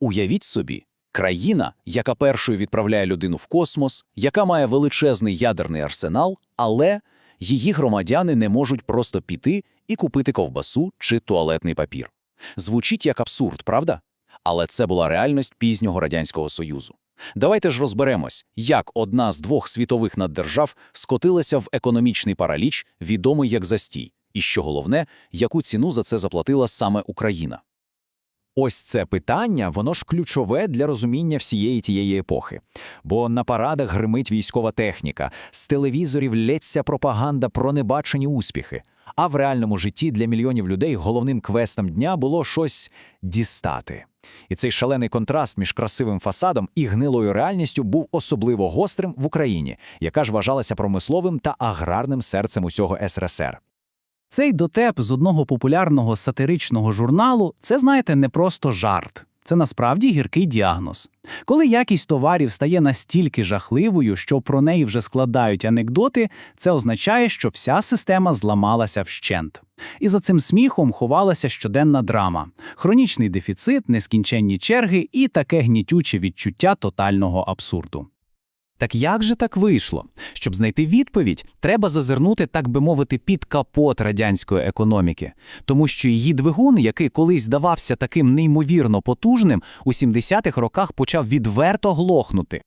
Уявіть собі, країна, яка першою відправляє людину в космос, яка має величезний ядерний арсенал, але її громадяни не можуть просто піти і купити ковбасу чи туалетний папір. Звучить як абсурд, правда? Але це була реальність пізнього Радянського Союзу. Давайте ж розберемось, як одна з двох світових наддержав скотилася в економічний параліч, відомий як застій, і що головне, яку ціну за це заплатила саме Україна. Ось це питання, воно ж ключове для розуміння всієї тієї епохи. Бо на парадах гримить військова техніка, з телевізорів лється пропаганда про небачені успіхи. А в реальному житті для мільйонів людей головним квестом дня було щось дістати. І цей шалений контраст між красивим фасадом і гнилою реальністю був особливо гострим в Україні, яка ж вважалася промисловим та аграрним серцем усього СРСР. Цей дотеп з одного популярного сатиричного журналу це, знаєте, не просто жарт. Це насправді гіркий діагноз. Коли якість товарів стає настільки жахливою, що про неї вже складають анекдоти, це означає, що вся система зламалася вщент. І за цим сміхом ховалася щоденна драма: хронічний дефіцит, нескінченні черги і таке гнітюче відчуття тотального абсурду. Так як же так вийшло? Щоб знайти відповідь, треба зазирнути, так би мовити, під капот радянської економіки, тому що її двигун, який колись здавався таким неймовірно потужним, у 70-х роках почав відверто глохнути.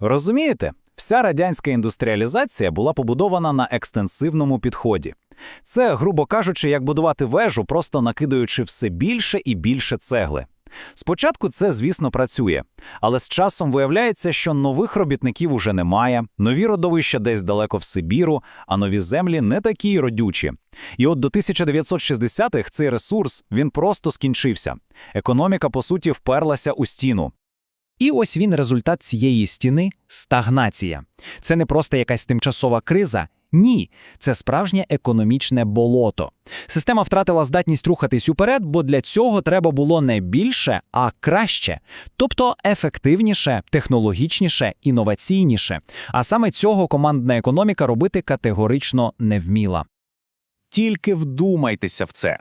Розумієте, вся радянська індустріалізація була побудована на екстенсивному підході. Це, грубо кажучи, як будувати вежу, просто накидаючи все більше і більше цегли. Спочатку це, звісно, працює, але з часом виявляється, що нових робітників уже немає, нові родовища десь далеко в Сибіру, а нові землі не такі родючі. І от до 1960-х цей ресурс він просто скінчився. Економіка, по суті, вперлася у стіну. І ось він результат цієї стіни стагнація. Це не просто якась тимчасова криза. Ні, це справжнє економічне болото. Система втратила здатність рухатись уперед, бо для цього треба було не більше, а краще, тобто ефективніше, технологічніше, інноваційніше. А саме цього командна економіка робити категорично не вміла. Тільки вдумайтеся в це.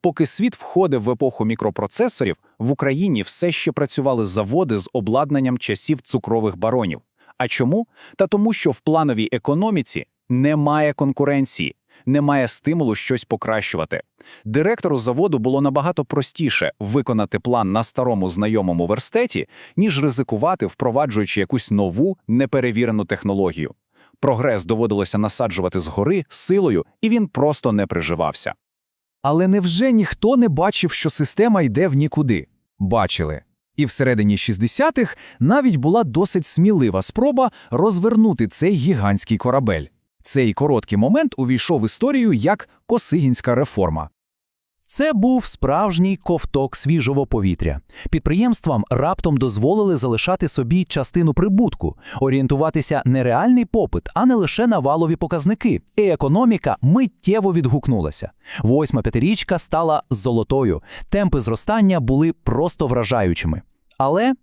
Поки світ входив в епоху мікропроцесорів, в Україні все ще працювали заводи з обладнанням часів цукрових баронів. А чому? Та тому, що в плановій економіці немає конкуренції, немає стимулу щось покращувати. Директору заводу було набагато простіше виконати план на старому знайомому верстеті, ніж ризикувати, впроваджуючи якусь нову неперевірену технологію. Прогрес доводилося насаджувати згори силою, і він просто не приживався. Але невже ніхто не бачив, що система йде в нікуди? Бачили. І всередині 60-х навіть була досить смілива спроба розвернути цей гігантський корабель. Цей короткий момент увійшов в історію як Косигінська реформа. Це був справжній ковток свіжого повітря. Підприємствам раптом дозволили залишати собі частину прибутку, орієнтуватися не реальний попит, а не лише на валові показники. І економіка миттєво відгукнулася. Восьма п'ятирічка стала золотою. Темпи зростання були просто вражаючими. Але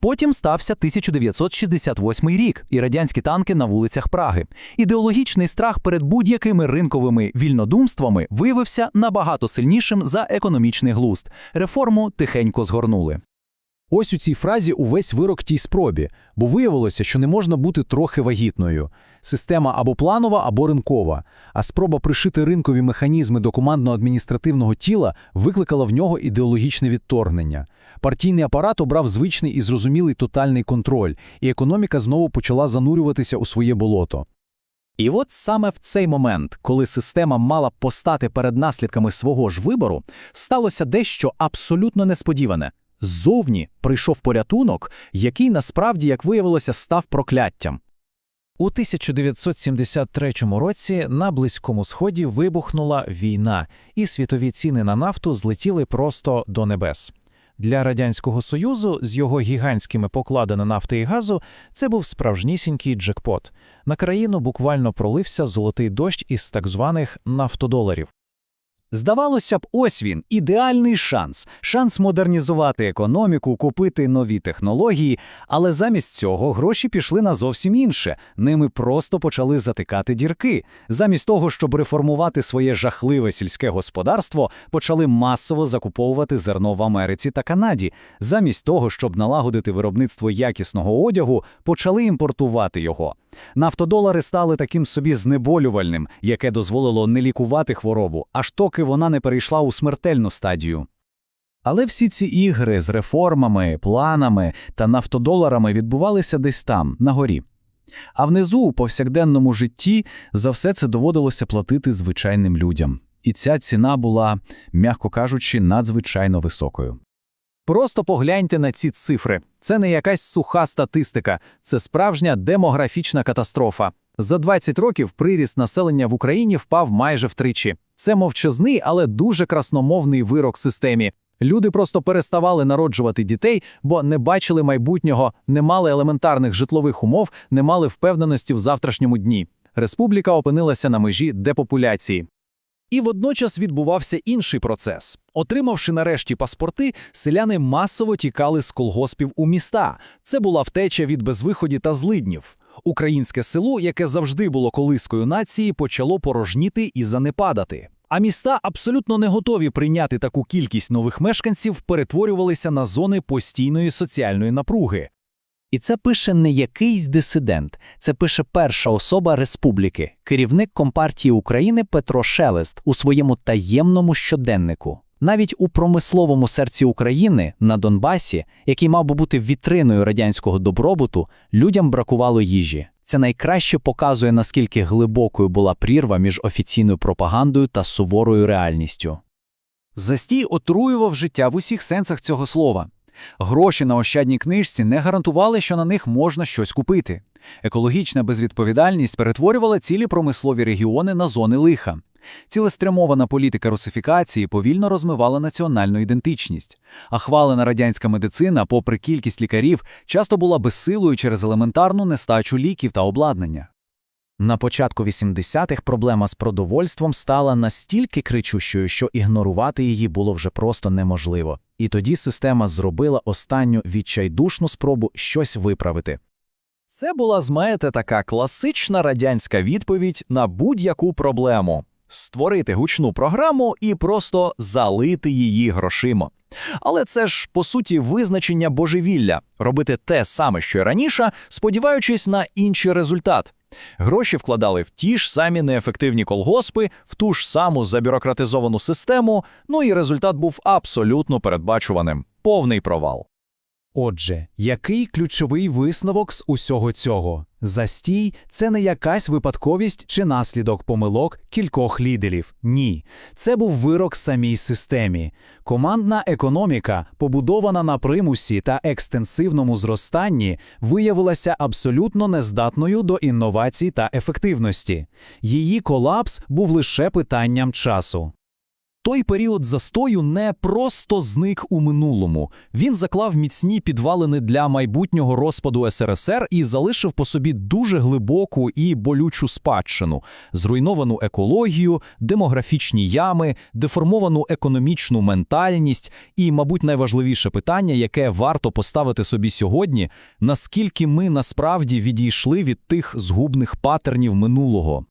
потім стався 1968 рік, і радянські танки на вулицях Праги. Ідеологічний страх перед будь-якими ринковими вільнодумствами виявився набагато сильнішим за економічний глузд. Реформу тихенько згорнули. Ось у цій фразі увесь вирок тій спробі, бо виявилося, що не можна бути трохи вагітною. Система або планова, або ринкова. А спроба пришити ринкові механізми до командно-адміністративного тіла викликала в нього ідеологічне відторгнення. Партійний апарат обрав звичний і зрозумілий тотальний контроль, і економіка знову почала занурюватися у своє болото. І от саме в цей момент, коли система мала постати перед наслідками свого ж вибору, сталося дещо абсолютно несподіване. Ззовні прийшов порятунок, який насправді, як виявилося, став прокляттям. У 1973 році на Близькому Сході вибухнула війна, і світові ціни на нафту злетіли просто до небес. Для Радянського Союзу з його гігантськими покладами нафти і газу це був справжнісінький джекпот. На країну буквально пролився золотий дощ із так званих нафтодоларів. Здавалося б, ось він ідеальний шанс, шанс модернізувати економіку, купити нові технології. Але замість цього гроші пішли на зовсім інше. Ними просто почали затикати дірки. Замість того, щоб реформувати своє жахливе сільське господарство, почали масово закуповувати зерно в Америці та Канаді. Замість того, щоб налагодити виробництво якісного одягу, почали імпортувати його. Нафтодолари стали таким собі знеболювальним, яке дозволило не лікувати хворобу, аж доки вона не перейшла у смертельну стадію. Але всі ці ігри з реформами, планами та нафтодоларами відбувалися десь там, на горі. А внизу, у повсякденному житті, за все це доводилося платити звичайним людям. І ця ціна була, м'яко кажучи, надзвичайно високою. Просто погляньте на ці цифри. Це не якась суха статистика, це справжня демографічна катастрофа. За 20 років приріст населення в Україні впав майже втричі. Це мовчазний, але дуже красномовний вирок системі. Люди просто переставали народжувати дітей, бо не бачили майбутнього, не мали елементарних житлових умов, не мали впевненості в завтрашньому дні. Республіка опинилася на межі депопуляції. І водночас відбувався інший процес. Отримавши нарешті паспорти, селяни масово тікали з колгоспів у міста. Це була втеча від безвиході та злиднів. Українське село, яке завжди було колискою нації, почало порожніти і занепадати. А міста, абсолютно не готові прийняти таку кількість нових мешканців, перетворювалися на зони постійної соціальної напруги. І це пише не якийсь дисидент, це пише перша особа республіки, керівник Компартії України Петро Шелест у своєму таємному щоденнику. Навіть у промисловому серці України на Донбасі, який мав би бути вітриною радянського добробуту, людям бракувало їжі. Це найкраще показує, наскільки глибокою була прірва між офіційною пропагандою та суворою реальністю. Застій отруював життя в усіх сенсах цього слова. Гроші на ощадній книжці не гарантували, що на них можна щось купити. Екологічна безвідповідальність перетворювала цілі промислові регіони на зони лиха. Цілеспрямована політика русифікації повільно розмивала національну ідентичність. А хвалена радянська медицина, попри кількість лікарів, часто була безсилою через елементарну нестачу ліків та обладнання. На початку 80-х проблема з продовольством стала настільки кричущою, що ігнорувати її було вже просто неможливо. І тоді система зробила останню відчайдушну спробу щось виправити. Це була, знаєте, така класична радянська відповідь на будь-яку проблему створити гучну програму і просто залити її грошима. Але це ж по суті визначення божевілля робити те саме, що й раніше, сподіваючись на інший результат. Гроші вкладали в ті ж самі неефективні колгоспи, в ту ж саму забюрократизовану систему, ну і результат був абсолютно передбачуваним повний провал. Отже, який ключовий висновок з усього цього? Застій це не якась випадковість чи наслідок помилок кількох лідерів. Ні, це був вирок самій системі. Командна економіка, побудована на примусі та екстенсивному зростанні, виявилася абсолютно нездатною до інновацій та ефективності. Її колапс був лише питанням часу. Той період застою не просто зник у минулому. Він заклав міцні підвалини для майбутнього розпаду СРСР і залишив по собі дуже глибоку і болючу спадщину, зруйновану екологію, демографічні ями, деформовану економічну ментальність і, мабуть, найважливіше питання, яке варто поставити собі сьогодні, наскільки ми насправді відійшли від тих згубних патернів минулого.